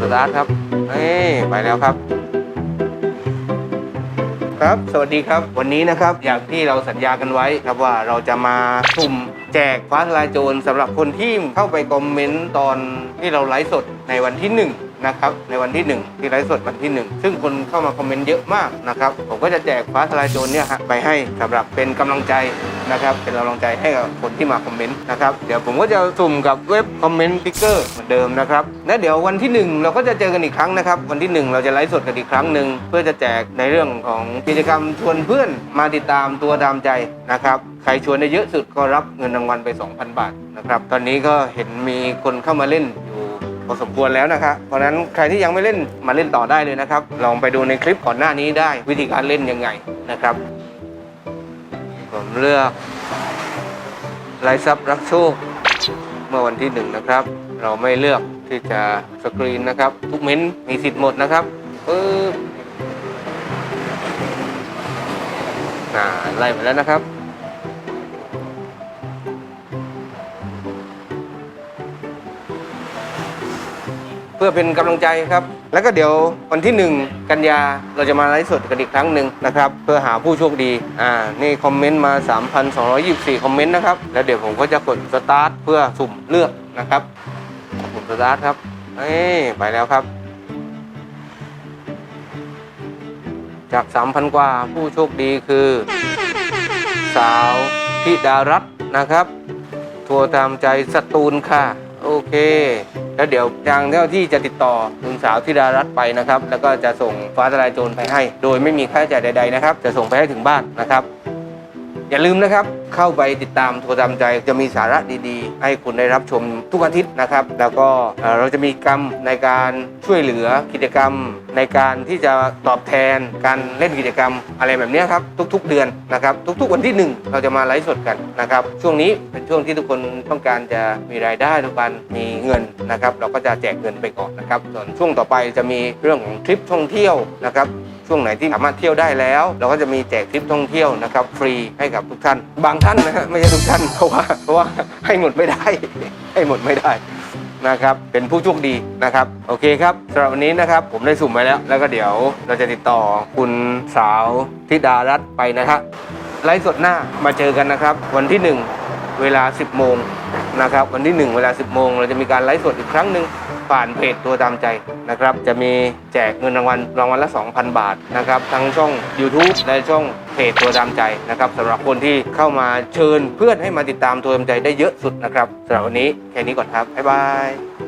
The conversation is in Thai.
สตาร์ทครับเฮ้ไปแล้วครับ ครับ สวัสดีครับ วันนี้นะครับ อย่างที่เราสัญญากันไว้ครับว่าเราจะมาสุ่มแจกฟ้าทลายโจรสำหรับคนที่เข้าไปคอมเมนต์ตอนที่เราไลฟ์สดในวันที่ 1 นะครับในวันที่ 1 ที่ไลฟ์สดวันที่ 1 ซึ่งคนเข้ามาคอมเมนต์เยอะมากนะครับผมก็จะแจกฟ้าทลายโจรเนี่ยฮะไปให้สำหรับเป็นกำลังใจนะครับเป็นกำลังใจให้กับคนที่มาคอมเมนต์นะครับเดี๋ยวผมก็จะสุ่มกับเว็บคอมเมนต์ติ๊กเกอร์เหมือนเดิมนะครับและเดี๋ยววันที่ 1 เราก็จะเจอกันอีกครั้งนะครับ วันที่ 1 เราจะไลฟ์สดกันอีกครั้งหนึ่งเพื่อจะแจกในเรื่องของกิจกรรมชวนเพื่อนมาติดตามตัวตามใจนะครับใครชวนได้เยอะสุดก็รับเงินรางวัลไป 2,000 บาทนะครับตอนนี้ก็เห็นมีคนเข้ามาเล่น อยู่พอสมควรแล้วนะครับเพราะฉะนั้นใครที่ยังไม่เล่นมาเล่นต่อได้เลยนะครับ ลองไปดูในคลิปก่อนหน้านี้ได้วิธีการเล่นยังไงนะครับ ผมเลือกไลฟ์ซับรักโชคเมื่อวันที่หนึ่งนะครับ เราไม่เลือกที่จะสกรีนนะครับ ทุกเม้นต์มีสิทธิ์หมดนะครับปึ๊บอ่าไล่ไปแล้วนะครับ พื่อเป็นกำลังใจครับ แล้วก็เดี๋ยววันที่ 1 กันยาเราจะมาไลฟ์สดกันอีกครั้งหนึ่งนะครับ เพื่อหาผู้โชคดีอ่านี่คอมเมนต์มา 3,224 คอมเมนต์นะครับ แล้วเดี๋ยวผมก็จะกดสตาร์ทเพื่อสุ่มเลือกนะครับผมสตาร์ทครับเอ้ยไปแล้วครับ จาก 3,000 กว่าผู้โชคดีคือ สาวธิดารัตนะครับทัวร์ตามใจสตูลค่ะ โอเค แล้วเดี๋ยวทางเจ้าที่จะติดต่อคุณสาวธิดารัตน์ไปนะครับ แล้วก็จะส่งฟ้าทลายโจรไปให้ โดยไม่มีค่าใช้จ่ายใดๆนะครับ จะส่งไปให้ถึงบ้านนะครับ อย่าลืมนะครับ เข้าไปติดตามโทรตามใจจะมีสาระดีๆ ให้คุณได้รับชมทุกอาทิตย์นะครับ แล้วก็เราจะมีกรรมในการช่วยเหลือกิจกรรม ในการที่จะตอบแทนการเล่นกิจกรรม อะไรแบบนี้ครับ ทุกๆเดือนนะครับ ทุกๆวันที่หนึ่งเราจะมาไลฟ์สดกันนะครับ ช่วงนี้เป็นช่วงที่ทุกคนต้องการจะมีรายได้ต้องการมีเงินนะครับ เราก็จะแจกเงินไปก่อนนะครับส่วนช่วงต่อไปจะมีเรื่องของทริปท่องเที่ยวนะครับ ช่วงไหนที่สามารถเที่ยวได้แล้ว เราก็จะมีแจกทริปท่องเที่ยวนะครับฟรีให้กับทุกท่าน บางท่านนะฮะไม่ใช่ทุกท่านเพราะว่าเพราะว่าให้หมดไม่ได้ ให้หมดไม่ได้นะครับเป็นผู้โชคดีนะครับ โอเคครับสำหรับวันนี้นะครับผมได้สุ่มไปแล้ว แล้วก็เดี๋ยวเราจะติดต่อคุณสาวธิดารัตน์ไปนะครับไลฟ์สดหน้ามาเจอกันนะครับ วันที่ 1 เวลา 10 โมงนะครับ วันที่ 1 เวลา 10 โมง เราจะมีการไลฟ์สดอีกครั้งหนึ่ง ผ่านเพจตัวตามใจนะครับ จะมีแจกเงินรางวัลรางวัลละ 2,000 บาทนะครับทั้งช่อง YouTube และช่องเพจตัวตามใจนะครับสำหรับคนที่เข้ามาเชิญเพื่อนให้มาติดตามตัวตามใจได้เยอะสุดนะครับสำหรับวันนี้แค่นี้ก่อนครับบ๊ายบาย